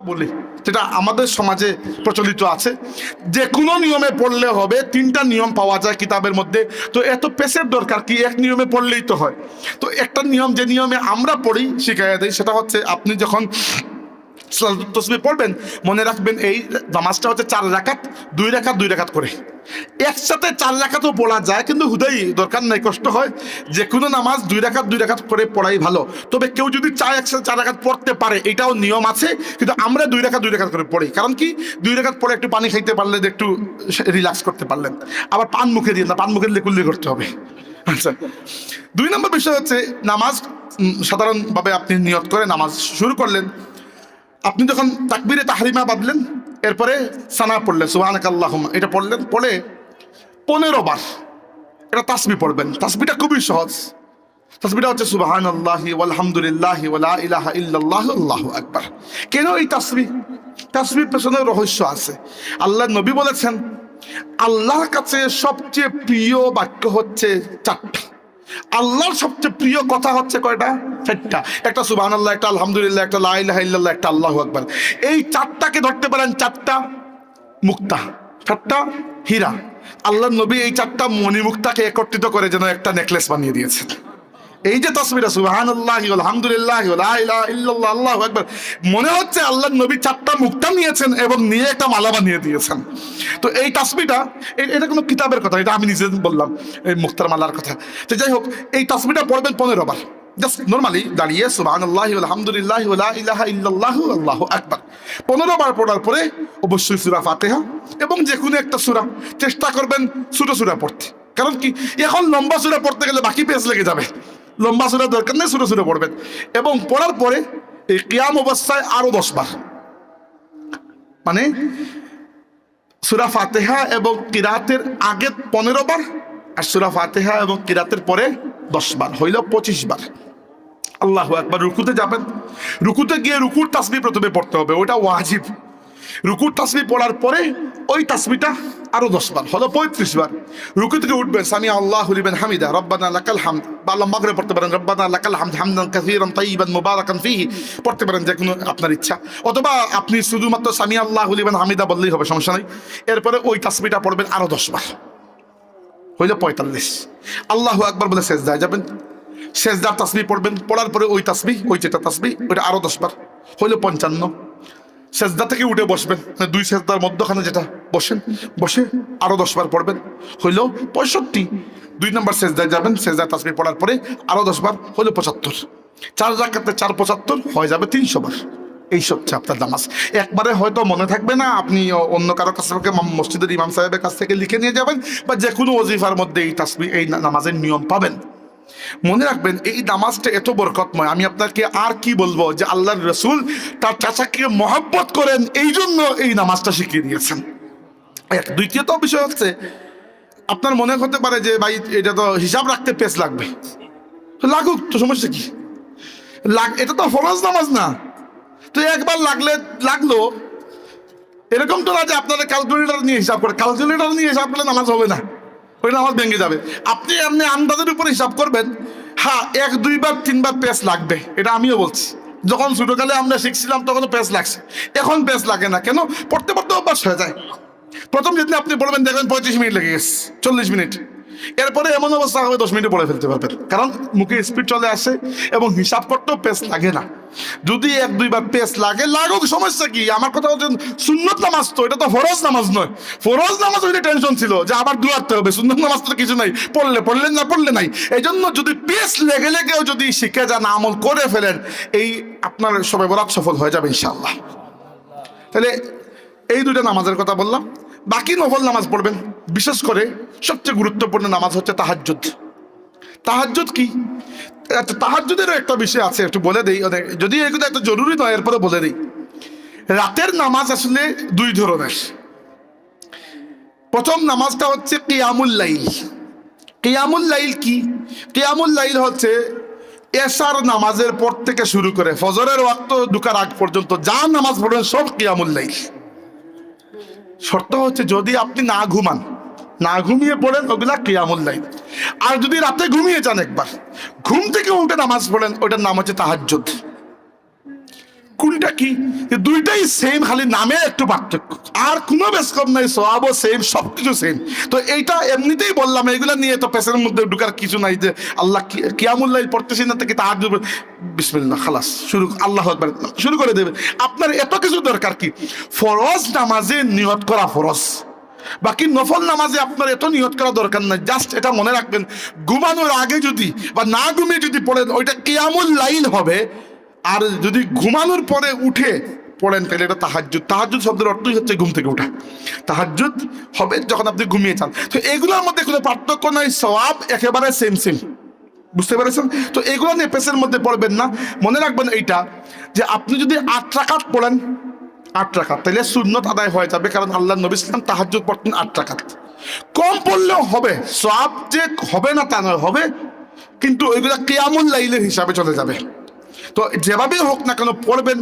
বলি, যেটা আমাদের সমাজে প্রচলিত আছে। যে কোনো নিয়মে পড়লে হবে, তিনটা নিয়ম পাওয়া যায় কিতাবের মধ্যে। তো এত পেশের দরকার কি এক নিয়মে পড়লেই তো হয়। তো একটা নিয়ম, যে নিয়মে আমরা পড়ি, শিখাইয়া দিই, সেটা হচ্ছে আপনি যখন তসবি পড়বেন, মনে রাখবেন এই নামাজটা হচ্ছে চার রাকাত, দুই রাকাত দুই রাকাত করে। একসাথে চার রাকাতও পড়া যায়, কিন্তু হুদাই, দরকার নাই, কষ্ট হয়। যে কোনো নামাজ দুই রাকাত দুই রাকাত করে পড়াই ভালো। তবে কেউ যদি চায় একসাথে চার রাকাত পড়তে পারে, এটাও নিয়ম আছে, কিন্তু আমরা দুই রাকাত দুই রাকাত করে পড়ি। কারণ কি? দুই রাকাত পরে একটু পানি খাইতে পারলে একটু রিল্যাক্স করতে পারলেন। আবার পান মুখে দিয়ে না, পান মুখে দিলে কুল্লি করতে হবে। আচ্ছা। দুই নম্বর বিষয় হচ্ছে, নামাজ সাধারণভাবে আপনি নিয়ত করে নামাজ শুরু করলেন। আপনি যখন তাকবিরে তাহরিমা বাঁধলেন, এরপরে সানা পড়লেন সুবাহানাক আল্লাহুম্মা এটা পড়লেন, পড়ে পনেরো বার এটা তাসবি পড়বেন। তাসবিটা খুবই সহজ। তাসবিটা হচ্ছে সুবাহান আল্লাহি আলহামদুলিল্লাহি ওয়ালা ইলাহা ইল্লাল্লাহ, আল্লাহু আকবার। কেন এই তাসবি? তাসবির পেছনে রহস্য আছে। আল্লাহ নবী বলেছেন, আল্লাহর কাছে সবচেয়ে প্রিয় বাক্য হচ্ছে চারটা। আল্লাহর সবচেয়ে প্রিয় কথা হচ্ছে কয়টা? চারটা। একটা সুবাহ আল্লাহ একটা আলহামদুলিল্লাহ, একটা লাইল্লাহ একটা আল্লাহ আকবর। এই চারটাকে ধরতে পারেন চারটা মুক্তা, চারটা হীরা। আল্লাহ নবী এই চারটা মণিমুক্তাকে একত্রিত করে যেন একটা নেকলেস বানিয়ে দিয়েছেন। এই যে তসবিরা ইল্লাল্লাহ আকবার। মনে হচ্ছে আল্লাহ নবী চারটা মুক্তা নিয়েছেন এবং নিয়ে একটা মালা বানিয়ে দিয়েছেন। তো এই তাসবিটা এটা কোনো কিতাবের কথা, এটা আমি নিজে বললাম, এই মুক্তার মালার কথা। তো যাই হোক, এই তাসবিটা পড়বেন পনেরো বার। জাস্ট নর্মালি দাঁড়িয়ে সুবাহান আল্লাহ আলহামদুলিল্লাহ ইলাহা ইল্লাল্লাহ, আল্লাহু আকবার। পনেরো বার পড়ার পরে অবশ্যই সুরা ফাতেহা এবং যে কোনো একটা সুরা, চেষ্টা করবেন ছোটো সুরা পড়তে। কারণ কি, এখন লম্বা সুরা পড়তে গেলে বাকি পেজ লেগে যাবে। লম্বা সুরা দরকার নেই ছোটো ছোটো পড়বেন। এবং পড়ার পরে এই কিয়াম অবস্থায় আরও দশ বার। মানে সুরা ফাতেহা এবং কিরাতের আগে পনেরো বার আর সুরা ফাতেহা এবং কিরাতের পরে দশ বার, হইল পঁচিশ বার। আল্লাহ একবার রুকুতে যাবেন। রুকুতে গিয়ে রুকুর তাসবি প্রথমে পড়তে হবে, ওটা ওয়াজিব। রুকুর তাসবি পড়ার পরে ওই তাসবিটা আরও দশ বার, হলো পঁয়ত্রিশ বার। রুকু থেকে উঠবেন সামি আল্লাহ লিবেন হামিদা, রব্বানা লাকাল হামদ। বা লম্বা করে পড়তে পারেন, রব্বানা লাকাল হামদ হামদান কাসীরান তাইয়িবান মুবারাকান ফিহি। পড়তে পারেন যে কোনো আপনার ইচ্ছা। অথবা আপনি শুধুমাত্র সামি আল্লাহ লিবেন হামিদা বললেই হবে, সমস্যা নাই। এরপরে ওই তাসবিটা পড়বেন আরও দশ বার। হইল পঁয়তাল্লিশ। আল্লাহ একবার বলে শেষ যায় যাবেন। শেষদার তাসবি পড়বেন, পড়ার পরে ওই তাসবি ওই যেটা তাসবি ওইটা আরও দশ বার। হইল পঞ্চান্ন। সেজদা থেকে উঠে বসবেন। মানে দুই সেজদার মধ্যখানে যেটা বসেন, বসে আরও দশ বার পড়বেন। হইল পঁয়ষট্টি। দুই নম্বর সেজদায় যাবেন সেজদার তাসবি পড়ার পরে আরও দশ বার হইল পঁচাত্তর। চার রাখাতে চার পঁচাত্তর হয়ে যাবে তিনশো বার। এই হচ্ছে আপনার নামাজ। একবারে হয়তো মনে থাকবে না, আপনি অন্য কারও কাছ থেকে মসজিদের ইমাম সাহেবের কাছ থেকে লিখে নিয়ে যাবেন, বা যে কোনো ওজিফার মধ্যে এই তাসবি এই নামাজের নিয়ম পাবেন। মনে রাখবেন, এই নামাজটা এত বরকতময়। আমি আপনাকে আর কি বলব যে আল্লাহর রসুল তার চাচাকে মহাব্বত করেন, এই জন্য এই নামাজটা শিখিয়ে দিয়েছেন। এক, দ্বিতীয়ত বিষয় হচ্ছে, আপনার মনে হতে পারে যে ভাই, এটা তো হিসাব রাখতে পেস লাগবে। লাগুক, তো সমস্যা কি? লাগ, এটা তো ফরজ নামাজ না। তো একবার লাগলে, লাগল এরকম তো না যে আপনারা ক্যালকুলেটর নিয়ে হিসাব করে ক্যালকুলেটর নিয়ে হিসাব করলে নামাজ হবে না। ওই নামাজ ভেঙে যাবে। আপনি আপনি আন্দাজের উপর হিসাব করবেন হ্যাঁ এক, দুইবার, তিনবার পেস লাগবে, এটা আমিও বলছি। যখন ছোটকালে আমরা শিখছিলাম তখন পেস লাগছে। এখন পেস লাগে না, কেন? পড়তে পড়তে অভ্যাস হয়ে যায়। প্রথম যেদিন আপনি বলবেন দেখবেন পঁয়ত্রিশ মিনিট লেগে গেছে, চল্লিশ মিনিট। এরপরে এমন অবস্থা হবে, দশ মিনিটে পড়ে ফেলতে পারবেন। কারণ মুখে স্পিড চলে আসে এবং হিসাব করতেও পেস লাগে না। যদি এক, দুইবার পেস লাগে, লাগুক, সমস্যা কি? আমার কথা হচ্ছে সুন্নত নামাজ তো, এটা তো ফরজ নামাজ নয়। ফরজ নামাজ হইলে টেনশন ছিল যে আবার দুয়ারতে হবে, সুন্নত নামাজ তো কিছু নাই। পড়লে পড়লেন না, পড়লে নাই। এই জন্য যদি পেস লেগে লেগেও যদি শিখে যান, আমল করে ফেলেন, এই আপনার সবাই বরাত সফল হয়ে যাবে ইনশাল্লাহ তাহলে এই দুটো নামাজের কথা বললাম। বাকি নফল নামাজ পড়বেন। বিশেষ করে সবচেয়ে গুরুত্বপূর্ণ নামাজ হচ্ছে তাহাজ্জুদ। তাহাজ্জুদ কি? আচ্ছা তাহাজ্জুদেরও একটা বিষয় আছে, একটু বলে দেই। অনেক যদি এগুলো এত জরুরি নয়, এরপরে বলে দিই। রাতের নামাজ আসলে দুই ধরনের। প্রথম নামাজটা হচ্ছে কিয়ামুল লাইল। কিয়ামুল লাইল কি? কিয়ামুল লাইল হচ্ছে এসার নামাজের পর থেকে শুরু করে ফজরের ওয়াক্ত ঢুকার আগ পর্যন্ত যা নামাজ পড়বেন সব কিয়ামুল লাইল। শর্ত হচ্ছে যদি আপনি না ঘুমান, না ঘুমিয়ে পড়েন, ওগুলা কিয়ামুল লাইল। আর যদি রাতে ঘুমিয়ে যান একবার, ঘুম থেকে উঠে নামাজ পড়েন, ওটার নাম হচ্ছে তাহাজ্জুদ। কোনটা কি? দুইটাই সেম খালি নামে একটু পার্থক্য। আর কোনো বেশ কম নাই, সবও সেম সব কিছু সেম তো এইটা এমনিতেই বললাম এগুলা নিয়ে তো পেশের মধ্যে ঢুকার কিছু নাই যে আল্লাহ কিয়ামুল্লাহ পড়তেছি না থেকে তাহার বিসমিল্লাহ, খালাস, শুরু আল্লাহ শুরু করে দেবে। আপনার এত কিছু দরকার কি? ফরজ নামাজে নিয়ত করা ফরজ। বাকি নফল নামাজে আপনার এত নিয়ত করা দরকার নাই। জাস্ট এটা মনে রাখবেন, ঘুমানোর আগে যদি বা না ঘুমিয়ে যদি পড়েন, ওইটা কিয়ামুল লাইল হবে। আর যদি ঘুমানোর পরে উঠে পড়েন, তাহলে এটা তাহাজ্জুদ। তাহাজ্জুদ শব্দের অর্থই হচ্ছে ঘুম থেকে ওঠা। তাহাজ্জুদ হবে যখন আপনি ঘুমিয়ে যান। তো এগুলোর মধ্যে কোনো পার্থক্য নাই, সওয়াব একেবারে সেম সেম বুঝতে পেরেছেন? তো এগুলো নিয়ে পেসের মধ্যে পড়বেন না। মনে রাখবেন এইটা, যে আপনি যদি আট রাকাত পড়েন, আট রাকাত, তাহলে সুন্নত আদায় হয়ে যাবে, কারণ আল্লাহ নবী ইসলাম তাহাজ্জুদ পড়তেন আট রাকাত। কম পড়লেও হবে সব যে হবে না তা নয়, হবে। কিন্তু ওইগুলা কেয়ামুল লাইলের হিসাবে চলে যাবে। তো যেভাবেই হোক না কেন পড়বেন